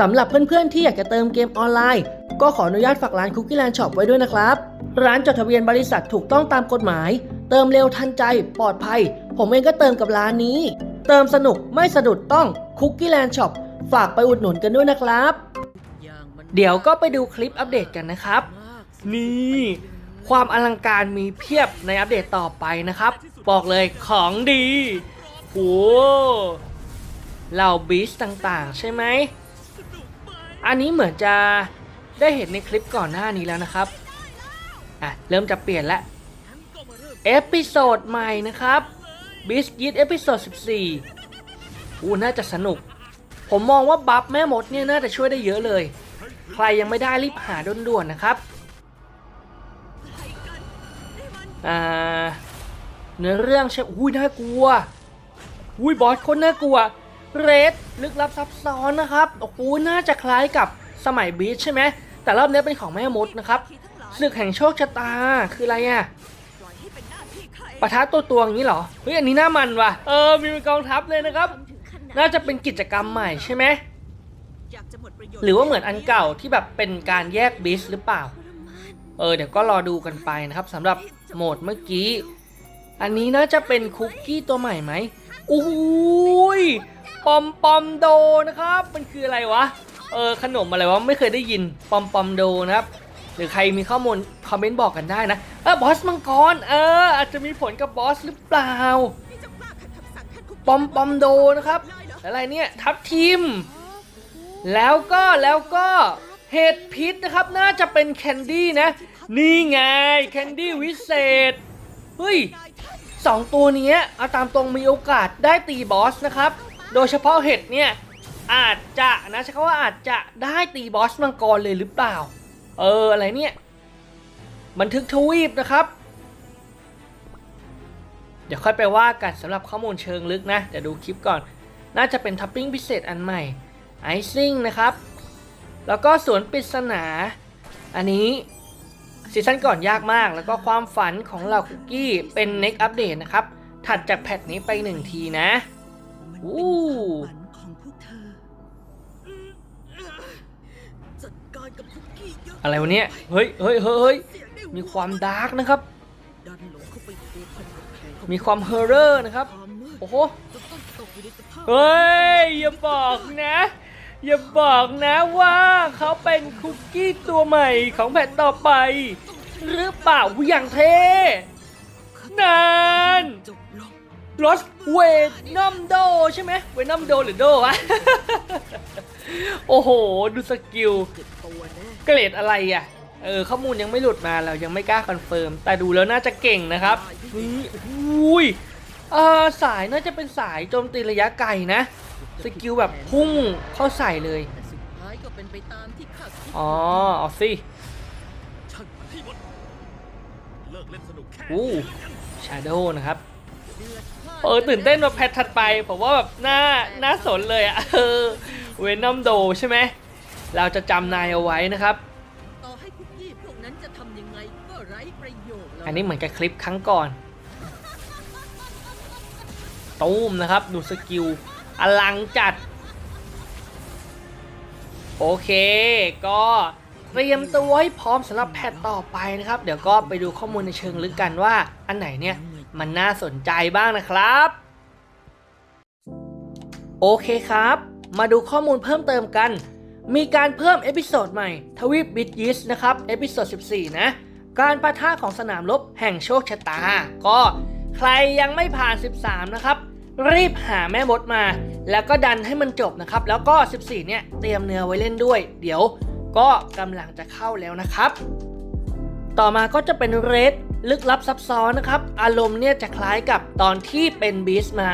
สำหรับเพื่อนๆ ที่อยากจะเติมเกมออนไลน์ ก็ขออนุญาตฝากร้าน Cookie Land Shop ไว้ด้วยนะครับ ร้านจดทะเบียนบริษัทถูกต้องตามกฎหมาย เติมเร็วทันใจ ปลอดภัย ผมเองก็เติมกับร้านนี้ เติมสนุกไม่สะดุดต้อง Cookie Land Shop ฝากไปอุดหนุนกันด้วยนะครับ เดี๋ยวก็ไปดูคลิปอัปเดตกันนะครับ นี่ ความอลังการมีเพียบในอัปเดตต่อไปนะครับ บอกเลยของดีโอ้เหล่าบีสต่างๆ ใช่ไหม อันนี้เหมือนจะได้เห็นในคลิปก่อนหน้านี้แล้วนะครับ อะ เริ่มจะเปลี่ยนละเอพิโซดใหม่นะครับบิสกิตเอพิโซด14อู้น่าจะสนุก ผมมองว่าบัฟแม่มดเนี่ยน่าจะช่วยได้เยอะเลย ใครยังไม่ได้รีบหาด่วนๆนะครับ อ่า เนื้อเรื่องใช่ อุ้ยน่ากลัว อุ้ยบอสคนน่ากลัว เรดลึกลับซับซ้อนนะครับโอ้โหน่าจะคล้ายกับสมัยบีชใช่ไหมแต่รอบนี้เป็นของแม่มดนะครับศึกแห่งโชคชะตาคืออะไรอะปะทะตัวตัวอย่างนี้เหรอเฮ้ยอันนี้น่ามันว่ะเออมีเป็นกองทัพเลยนะครับ น่าจะเป็นกิจกรรมใหม่ใช่ไหมหรือว่าเหมือนอันเก่าที่แบบเป็นการแยกบีชหรือเปล่า เออเดี๋ยวก็รอดูกันไปนะครับสำหรับโหมดเมื่อกี้ อันนี้น่าจะเป็นคุกกี้ตัวใหม่ไหมโอ้ย ปอมปอมโดนะครับ มันคืออะไรวะ เออขนมอะไรวะไม่เคยได้ยินปอมปอมโดนะครับ หรือใครมีข้อมูลคอมเมนต์บอกกันได้นะ เออบอสมังกร เออ อาจจะมีผลกับบอสหรือเปล่า ปอมปอมโดนะครับ อะไรเนี่ยทับทิมแล้วก็แล้วก็เห็ดพิษนะครับ น่าจะเป็นแคนดี้นะ นี่ไงแคนดี้วิเศษ เฮ้ยสองตัวเนี้ยเอาตามตรงมีโอกาสได้ตีบอสนะครับ โดยเฉพาะเห็ดเนี่ยอาจจะนะใช้คำว่าอาจจะได้ตีบอสมังกรเลยหรือเปล่า เอออะไรเนี่ย บันทึกทวีปนะครับ เดี๋ยวค่อยไปว่ากันสำหรับข้อมูลเชิงลึกนะเดี๋ยวดูคลิปก่อน น่าจะเป็นท็อปปิ้งพิเศษอันใหม่ไอซิ่งนะครับ แล้วก็สวนปริศนา อันนี้ซีซั่นก่อนยากมาก แล้วก็ความฝันของเราคุกกี้เป็น next update นะครับ ถัดจากแพทนี้ไปหนึ่ งทีนะอู้ของพวกเธอ จัดการกับคุกกี้เยอะอะไรวะเนี่ย เฮ้ยเฮ้ยเฮ้ยเฮ้ยเสียได้มีความดาร์กนะครับดันหลงเข้าไปพัวพันกับแผนของมีความเฮอร์เรอร์นะครับความมืดโอ้โหจะต้องตกอยู่ในสภาพเฮ้ย อย่าบอกนะ อย่าบอกนะว่าเขาเป็นคุกกี้ตัวใหม่ของแผ่นต่อไป หรือเปล่าอย่างเท่นานจบลง รสเวนัมโดใช่ไหมเวนัมโดหรือโดวะ โอ้โห ดูสกิลเก็บตัวแน่เกรดอะไรอะ เออ ข้อมูลยังไม่หลุดมาเรายังไม่กล้าคอนเฟิร์ม แต่ดูแล้วน่าจะเก่งนะครับนี่อุ้ยเออสายน่าจะเป็นสายโจมตีระยะไกลนะ สกิลแบบพุ่งเข้าใส่เลยแต่สุดท้ายก็เป็นไปตามที่ข้าคิดอ๋อเอาสิช่างมันให้หมดเลิกเล่นสนุกแค่อู้ชาโดนะครับ เดือดพล่านเออตื่นเต้นแบบแพทถัดไป ผมว่าแบบน่าน่าสนเลยอะเออเวนัมโดใช่ไหมเราจะจำนายเอาไว้นะครับ ต่อให้คุกกี้พวกนั้นจะทำยังไงก็ไร้ประโยชน์แล้วอันนี้เหมือนกับคลิปครั้งก่อนตูมนะครับ ดูสกิลอลังจัด โอเค ก็เตรียมตัวให้พร้อมสำหรับแพทต่อไปนะครับ เดี๋ยวก็ไปดูข้อมูลในเชิงลึกกันว่าอันไหนเนี่ย มันน่าสนใจบ้างนะครับ โอเคครับ มาดูข้อมูลเพิ่มเติมกัน มีการเพิ่มเอพิโซดใหม่ ทวีปบิทยิสนะครับเอพิโซด14 นะ การปะทะของสนามรบแห่งโชคชะตา ก็ใครยังไม่ผ่าน 13 นะครับ รีบหาแม่มดมา แล้วก็ดันให้มันจบนะครับ แล้วก็ 14 เนี่ยเตรียมเนื้อไว้เล่นด้วย เดี๋ยวก็กำลังจะเข้าแล้วนะครับ ต่อมาก็จะเป็นเรด ลึกลับซับซ้อนนะครับ อารมณ์เนี่ยจะคล้ายกับตอนที่เป็นบีสมา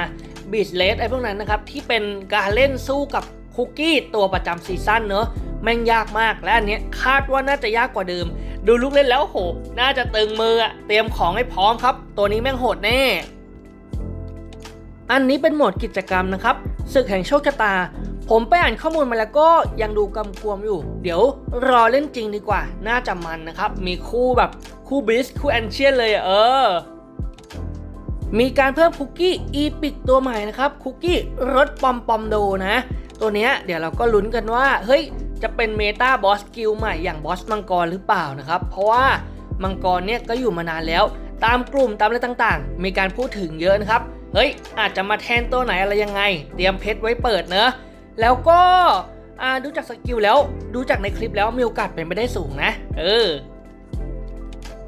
บีสเลสไอ้พวกนั้นนะครับ ที่เป็นการเล่นสู้กับคุกกี้ตัวประจำซีซั่นเนอะแม่งยากมากและอันเนี้ยคาดว่าน่าจะยากกว่าเดิม ดูลูกเล่นแล้วโห น่าจะตึงมือเตรียมของให้พร้อมครับ ตัวนี้แม่งโหดแน่ อันนี้เป็นโหมดกิจกรรมนะครับ ศึกแห่งโชคชะตา ผมไปอ่านข้อมูลมาแล้วก็ยังดูกำกวมอยู่ เดี๋ยวรอเล่นจริงดีกว่า น่าจะมันนะครับ มีคู่แบบคู่บิสคู่แอนเชียนเลยเออ มีการเพิ่มคุกกี้อีพิกตัวใหม่นะครับคุกกี้รสปอมปอมโดนะ ตัวเนี้ยเดี๋ยวเราก็ลุ้นกันว่า เฮ้ย จะเป็นเมตาบอสกิลใหม่อย่างบอสมังกรหรือเปล่านะครับ เพราะว่ามังกรเนี่ยก็อยู่มานานแล้ว ตามกลุ่มตามอะไรต่างๆ มีการพูดถึงเยอะนะครับ เฮ้ยอาจจะมาแทนตัวไหนอะไรยังไง เตรียมเพชรไว้เปิดเนอะแล้วก็ดูจากสกิลแล้วดูจากในคลิปแล้วมีโอกาสเป็นไปได้สูงนะ เออ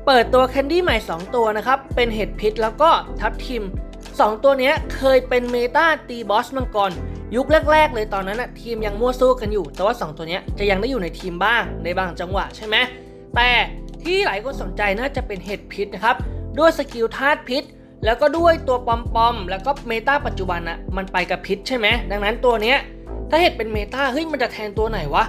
เปิดตัวแคนดี้ใหม่ 2 ตัวนะครับ เป็นเห็ดพิษแล้วก็ทับทิม 2 ตัวนี้เคยเป็นเมตาตีบอสมังกรยุคแรก ๆ เลยตอนนั้นนะทีมยังมั่วสู้กันอยู่ แต่ว่า 2 ตัวนี้จะยังได้อยู่ในทีมบ้างในบางจังหวะใช่ไหมแต่ที่หลายคนสนใจน่าจะเป็นเห็ดพิษนะครับด้วยสกิลธาตุพิษ แล้วก็ด้วยตัวปอมปอมแล้วก็เมตาปัจจุบันนะมันไปกับพิษใช่ไหมดังนั้นตัวเนี้ยถ้าเห็ดเป็นเมตาเฮ้ยมันจะแทนตัวไหนวะ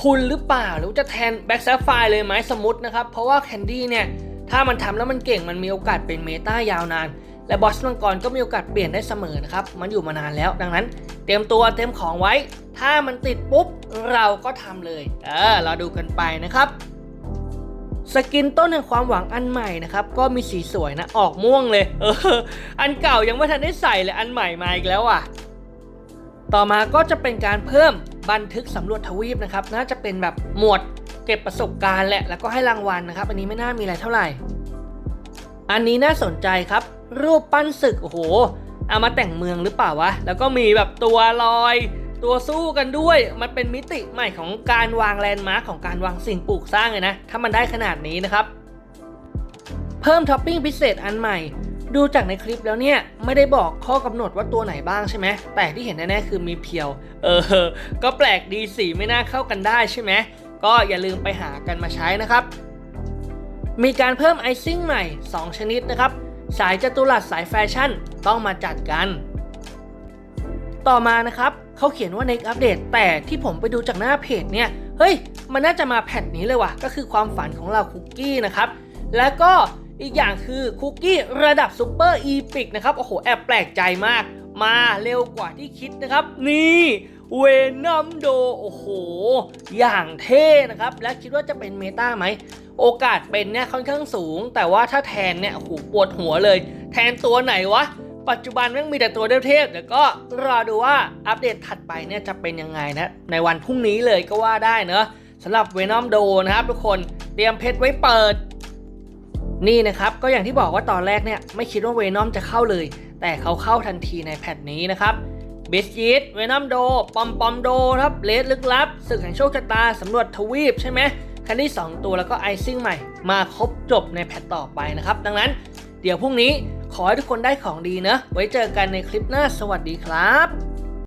พุนหรือเปล่าหรือจะแทนแบ็กแซฟไฟเลยไหมสมมตินะครับ เพราะว่าแคนดี้เนี่ยถ้ามันทำแล้วมันเก่งมันมีโอกาสเป็นเมตายาวนาน และบอสมังกรก็มีโอกาสเปลี่ยนได้เสมอนะครับ มันอยู่มานานแล้ว ดังนั้น เตรียมตัวเตรียมของไว้ ถ้ามันติดปุ๊บเราก็ทำเลย เออเราดูกันไปนะครับ สกินต้นแห่งความหวังอันใหม่นะครับก็มีสีสวยนะออกม่วงเลยเอออันเก่ายังไม่ทันได้ใส่เลยอันใหม่มาอีกแล้วอะ ต่อมาก็จะเป็นการเพิ่มบันทึกสำรวจทวีปนะครับน่าจะเป็นแบบหมวดเก็บประสบการณ์แหละแล้วก็ให้รางวัลนะครับ อันนี้ไม่น่ามีอะไรเท่าไหร่ อันนี้น่าสนใจครับ รูปปั้นศึกโอ้โหเอามาแต่งเมืองหรือเปล่าวะแล้วก็มีแบบตัวลอย ตัวสู้กันด้วย มันเป็นมิติใหม่ของการวางแลนด์มาร์คของการวางสิ่งปลูกสร้างเลยนะ ถ้ามันได้ขนาดนี้นะครับ เพิ่มท็อปปิ้งพิเศษอันใหม่ ดูจากในคลิปแล้วเนี่ย ไม่ได้บอกข้อกำหนดว่าตัวไหนบ้างใช่ไหม แต่ที่เห็นแน่ๆคือมีเพียว เออ ก็แปลกดีสีไม่น่าเข้ากันได้ใช่ไหม ก็อย่าลืมไปหากันมาใช้นะครับ มีการเพิ่มไอซิ่งใหม่ 2 ชนิดนะครับ สายจัตุรัสสายแฟชั่นต้องมาจัดกัน ต่อมานะครับเขาเขียนว่าในอัปเดตแต่ที่ผมไปดูจากหน้าเพจเนี่ย เฮ้ย มันน่าจะมาแพทนี้เลยว่ะ ก็คือความฝันของเราคุกกี้นะครับ แล้วก็อีกอย่างคือคุกกี้ระดับซูเปอร์อีพิกนะครับ โอ้โห แอบแปลกใจมาก มาเร็วกว่าที่คิดนะครับ นี่เวนอมโด โอ้โห อย่างเท่นะครับ และคิดว่าจะเป็นเมตาไหม โอกาสเป็นเนี่ยค่อนข้างสูง แต่ว่าถ้าแทนเนี่ยโอ้โหปวดหัวเลย แทนตัวไหนวะ ปัจจุบันแม่งมีแต่ตัวเทพๆเดี๋ยวก็รอดูว่าอัปเดตถัดไปเนี่ยจะเป็นยังไงนะ ในวันพรุ่งนี้เลยก็ว่าได้เนอะสำหรับเวนอมโดนะครับทุกคนเตรียมเพชรไว้เปิด นี่นะครับก็อย่างที่บอกว่าตอนแรกเนี่ยไม่คิดว่าเวนอมจะเข้าเลย แต่เขาเข้าทันทีในแพทนี้นะครับเบสยีดเวนอมโด ปอมปอมโดครับเลสลึกลับศึกแห่งโชคชะตาสำรวจทวีปใช่ไหมคันที่ 2 ตัวแล้วก็ไอซิ่งใหม่ มาครบจบในแพทต่อไปนะครับ ดังนั้นเดี๋ยวพรุ่งนี้ ขอให้ทุกคนได้ของดีเนะ ไว้เจอกันในคลิปหน้าสวัสดีครับ